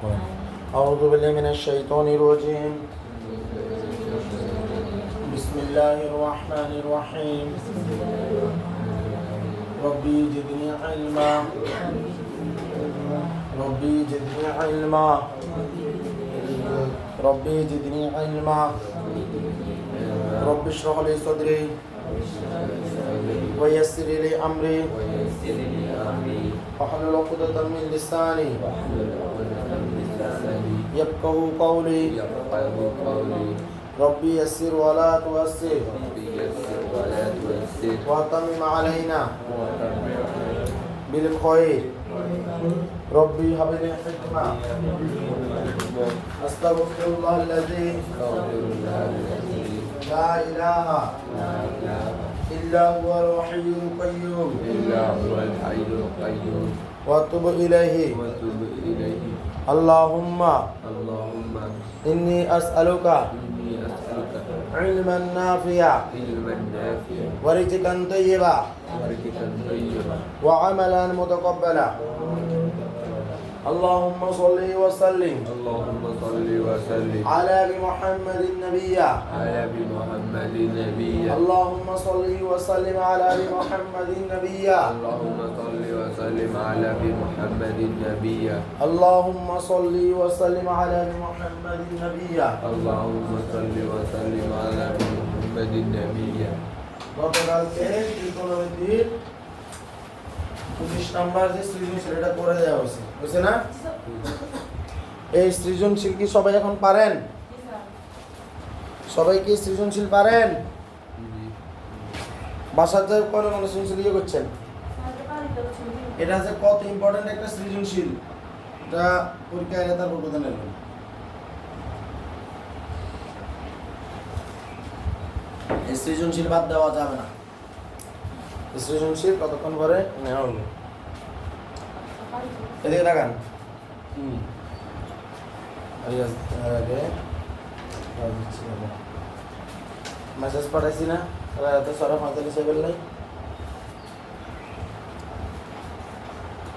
أعوذ بالله من الشيطان الرجيم. بسم الله الرحمن الرحيم. ربي زدني علما. ربي زدني علما. ربي زدني علما. رب اشرح لي صدري. ويسر لي أمري. واحلل عقدة من لساني. يفقه قولي. ربي يسر ولا تؤسر. واتمم علينا. بالخير. ربي هب لي حكمة. أستغفر الله الذي لا إله إلا هو الوحي القيوم. إلا هو الحي القيوم. وأتوب إليه. وتب إليه. اللهم اللهم إني أسألك إني أسألك علما نافعا علما نافعا ورزقا طيبا ورزقا طيبا وعملا متقبلا اللهم صل وسلم اللهم صل وسلم على محمد النبي على بمحمد نبيا اللهم صل وسلم على محمد النبي اللهم صل وسلم على بمحمد نبيا اللهم صل وسلم على محمد النبي اللهم صل وسلم على محمد نبيا গতকালকে ত্রিকোণমিতির পঁচিশ নাম্বার যে সৃজনশীল, এটা করে দেওয়া হয়েছে। বুঝছে না? এই সৃজনশীল কি সবাই এখন পারেন? সবাই কি সৃজনশীল পারেন? বাসাতে করে মানে সৃজনশীল ইয়ে করছেন? এটা হচ্ছে কত ইম্পর্টেন্ট একটা সৃজনশীল। এটা পরীক্ষায় এলে তারপর কোথায় নেবেন সৃজনশীল বাদ দেওয়া যাবে না। সৃজনশীল কতক্ষণ পরে নেওয়া হবে? এদিকে আগে মেসেজ পাঠাইছি না। এত সরা পঁয়তাল্লিশ গেল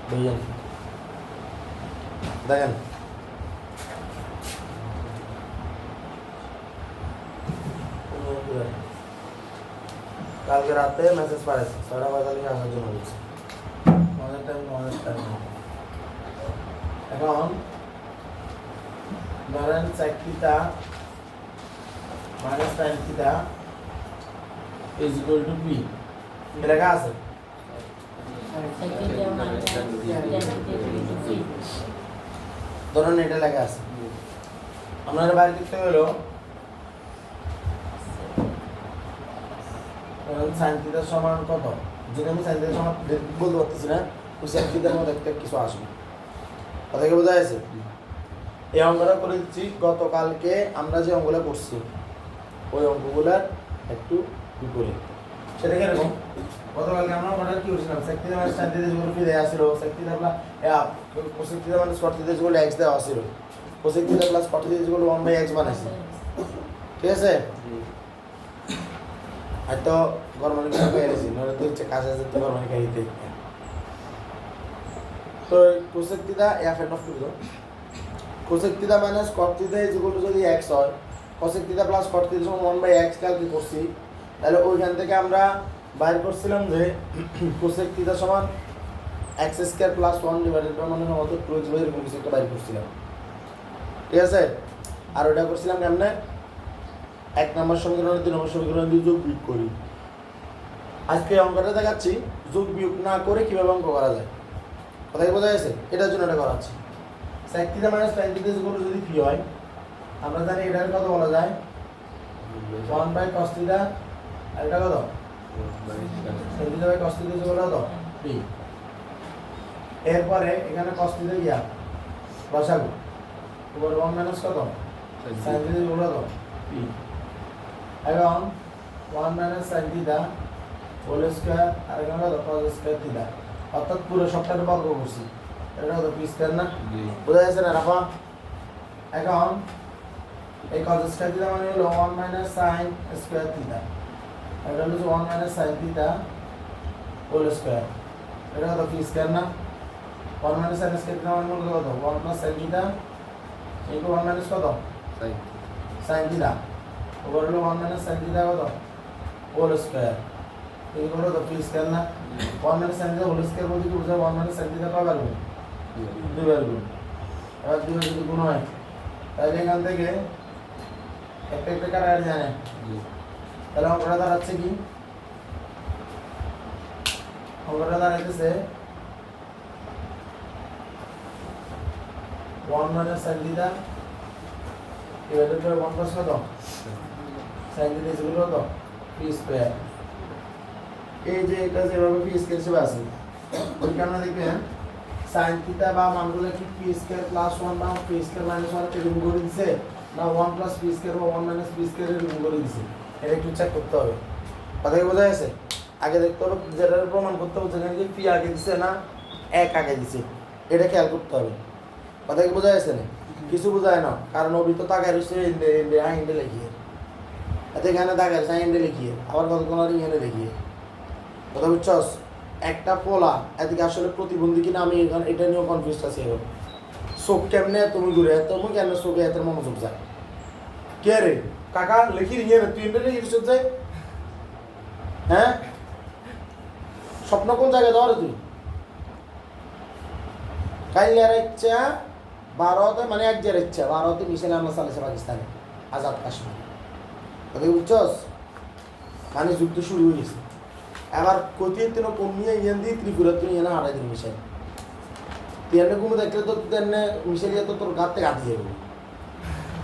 বুঝলেন দেখেন। কালকে রাতে মেসেজ পাঠাইছি ছয়টা পঁয়তাল্লিশ আসার জন্য বলছি আমাদের টাইম আমাদের টাইম এখন ধরেন চাকরিটা minus time theta is equal to B লেখা আছে? ধরুন এটা লেখা আছে। আপনার বাইরে দেখতে হলো? সাইন থিটার সমান কত? যদি আমি সাইন থিটার সমান বলতে পারতেছি না ওই সাইন থিটার মধ্যে একটা কিছু আসবে। কথা কি বোঝা যাচ্ছে এই অঙ্কটা করে দিচ্ছি গতকালকে আমরা যে অঙ্কগুলো করছি ওই অঙ্কগুলার একটু বিপরীত। সেটা কীরকম গতকালকে আমরা অঙ্কটা কি করছিলাম? মানে সাইন থিটা যেগুলো ফিরে আসছিল। সেক্টিতে প্লাস কোসেক থিটা মানে থিটা যেগুলো এক্স দেওয়া ছিল। থিটা প্লাস থিটা যেগুলো ওয়ান বাই এক্স বানাইছি। ঠিক আছে? হয়তো গরমানি খাই পেয়েছি নইলে তো হচ্ছে কাছে যেতে গরমানি খাইতে তো কোসেক থিটা এফ এট অফ করে দাও কোসেক থিটা মাইনাস কট যেগুলো যদি এক্স হয় কোসেক থিটা প্লাস থিটা সমান ওয়ান বাই এক্স ক্যালকুলেট করছি, তাহলে ওইখান থেকে আমরা বাইর করছিলাম যে কোসেক থিটা সমান X square plus one divided by মানে আমাদের টু এক্স বাই এরকম কিছু একটা বাইর করছিলাম। ঠিক আছে? আর ওটা করছিলাম কেমনে? এক নম্বর সমীকরণ দুই নম্বর সমীকরণ দিয়ে যোগ বিয়োগ করি। আজকে অঙ্কটা দেখাচ্ছি যোগ বিয়োগ না করে কীভাবে অঙ্ক করা যায়। কথা কি বোঝা গেছে? এটার জন্য এটা করাচ্ছি। সাইক থিটা মাইনাস টাইম থিটা যদি পি হয় আমরা জানি এটার কত বলা যায়? ওয়ান বাই কস থিটা আর এটা কত? Sine theta by cos theta যেগুলো কত? পি এরপরে এখানে কস থিটা ইয়া বসাবো। এবার ওয়ান মাইনাস কত? সাইন থিটা যেগুলো কত? পি এবং one minus sine theta whole square আর এখানে কত কস স্কোয়ার থিটা অর্থাৎ পুরো সবটাকে বর্গ করছি। এটা কত পি স্কোয়ার না? বোঝা যাচ্ছে না রাফা? এখন এই কস স্কোয়ার থিটা মানে হলো one minus sine square theta এটা হলো one minus sine theta whole square. এটা কত পি স্কোয়ার না? One minus sine square theta মানে হলো কত? One plus sine theta into one minus কত? সাইন। সাইন থিটা ওপর হলো ওয়ান মাইনাস সাইন থিটা কত হোল স্কোয়ার এইগুলো তো ফ্রি স্কোয়ার না? One minus sine theta whole square বলতে কি বোঝায় ওয়ান মাইনাস সাইন থিটা কয়বার গুণ দুইবার গুণ এবার দুইবার যদি গুণ হয় তাহলে এখান থেকে একটা একটা কারা আর জানে। তাহলে অঙ্কটা দাঁড়াচ্ছে কি? অঙ্কটা দাঁড়াইতেছে one minus sine theta divided by one plus কত? সাইন থিটা ইকুয়াল কত পি স্কয়ার এই যে এটা যেভাবে পি স্কয়ার হিসেবে আছে ওইখানে দেখবেন সাইন থিটা বা মানগুলো কি পি স্কয়ার প্লাস ওয়ান বা পি স্কয়ার মাইনাস ওয়ান এরকম করে দিছে না ওয়ান প্লাস পি স্কয়ার বা ওয়ান মাইনাস পি স্কয়ার এরকম করে দিছে? এটা একটু চেক করতে হবে। কথা কি বোঝা গেছে? আগে দেখতে হবে যেটা প্রমাণ করতে হবে যেখানে কি পি আগে দিছে না এক আগে দিছে। এটা খেয়াল করতে হবে। কথা কি বোঝা গেছে না? কিছু বোঝায় না কারণ অভি তো তাকায় রয়েছে ইন্ডে ইন্ডে আ ইন্ডে লিখিয়ে এতে এখানে তাকায়? রয়েছে ইন্ডে লিখিয়ে। আবার কত কোন ইংনে লিখিয়ে কথা বুঝছস? একটা পোলা, এদিকে আসলে প্রতিবন্ধী কিনা আমি এখানে এটা নিয়েও কনফিউজ আছি এখন। চোখ কেমনে তুমি ঘুরে তুমি কেন চোখে এত মনোযোগ যায়? কে রে? কাকা, লিখি নিয়ে রে তুই ইন্ডে লিখি যায় হ্যাঁ? স্বপ্ন কোন জায়গায় দেওয়ার তুই? কাইলের ইচ্ছা, ভারতে মানে এক জের ইচ্ছা, ভারতে মিশেল আহমদ চালিয়েছে পাকিস্তানে, আজাদ কাশ্মীর। কথা বুঝছস মানে যুদ্ধ শুরু হয়ে গেছে। এবার কোথায় তেন কমিয়ে ইয়ান দিয়ে ত্রিপুরা তুই ইয়ানা হারাই দিন মিশেল তুই এনে ঘুমে দেখলে তো তুই এনে মিশেল তো তোর গাত থেকে হাতি যাবে।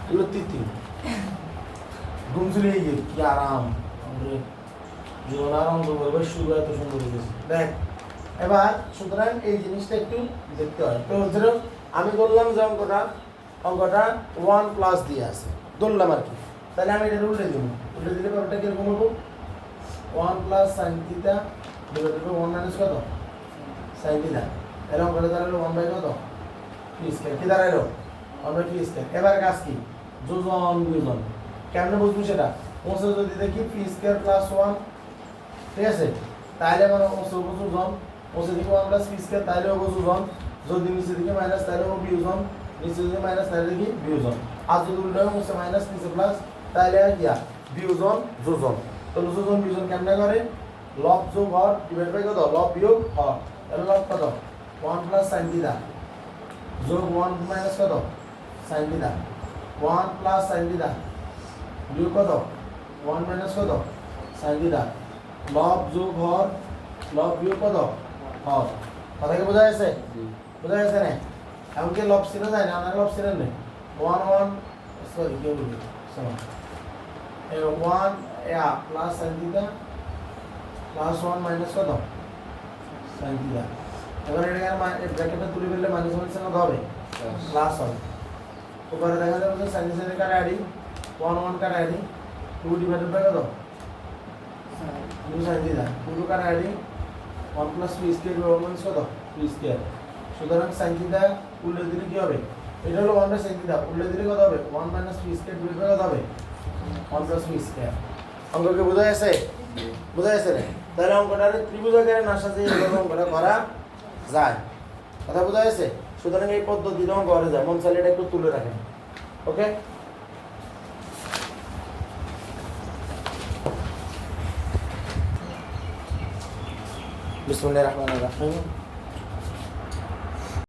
এগুলো তিতি চলে গিয়ে কি আরাম। জীবন আরাম এবার শুরু এত সুন্দর হয়ে গেছে। দেখ, এবার সুতরাং এই জিনিসটা একটু দেখতে হয়। তো ধরো, আমি বললাম যে অঙ্কটা অঙ্কটা ওয়ান প্লাস দিয়ে আছে। ধরলাম আর কি। তাহলে আমি এটা উল্টে দিব। উল্টে দিলে ব্যাপারটা কীরকম হব? One plus sine theta divided by one minus কত? সাইন থিটা এর অঙ্কটা দাঁড়াল ওয়ান বাই কত? পি স্কয়ার কি দাঁড়াল? ওয়ান বাই পি স্কয়ার এবার কাজ কি? যোজন, বিয়োজন। কেমনে বুঝব সেটা? ওসে যদি দেখি পি স্কয়ার প্লাস ওয়ান ঠিক আছে? তাহলে মানে ওসে উপর জন ওসে দিকে ওয়ান প্লাস পি স্কয়ার তাহলে উপর জন যদি নিচে দিকে মাইনাস তাহলে ও বিয়োজন। নিচে দিকে মাইনাস তাহলে দেখি বিয়োজন। আর যদি উল্টো ওসে মাইনাস নিচে প্লাস তাহলে ইয়া বিয়োজন যোজন। তাহলে যোজন বিয়োজন কেমনে করে? লব যোগ হর ডিভাইড বাই কত? লব বিয়োগ হর। তাহলে লব কত? ওয়ান প্লাস সাইন থিটা যোগ ওয়ান মাইনাস কত? Sine theta one plus sine theta বিয়োগ কত? ওয়ান মাইনাস কত? সাইন থিটা লব যোগ হর লব বিয়োগ কত? হর। কথা কি বোঝা জি। বোঝা যাচ্ছে না? এমনকি লব সিনে যায় না আপনার লব সিনে নেই ওয়ান ওয়ান সরি কেউ শোনো ওয়ান ইয়া plus sine theta plus one minus কত? সাইন থিটা এবার এটা ব্র্যাকেটটা তুলে ফেললে মাইনাস মাইনাস কত হবে? প্লাস হবে। উপরে দেখা যাবে সাইন সাইন কার আইডি ওয়ান ওয়ান কার আইডি টু ডিভাইডেড বাই কত? Two sine theta two car ID one plus two square by one minus কত? টু স্কোয়ার সুতরাং সাইন থিটা উল্টে দিলে কি হবে? এটা হলো ওয়ান বাই সাইন থিটা দিলে কত হবে? One minus two square divide by কত হবে? টু স্কোয়ার অঙ্ককে বোঝা গেছে? বোঝা গেছে না তাহলে অঙ্কটার ত্রিভুজ আকারে না সাথে অঙ্কটা করা যায়। কথা বোঝা গেছে? সুতরাং এই পদ্ধতিতে অঙ্ক করা যায়। মন চাইলে এটা একটু তুলে রাখেন। ওকে? বিসমুল্লাহির রহমানির রহিম।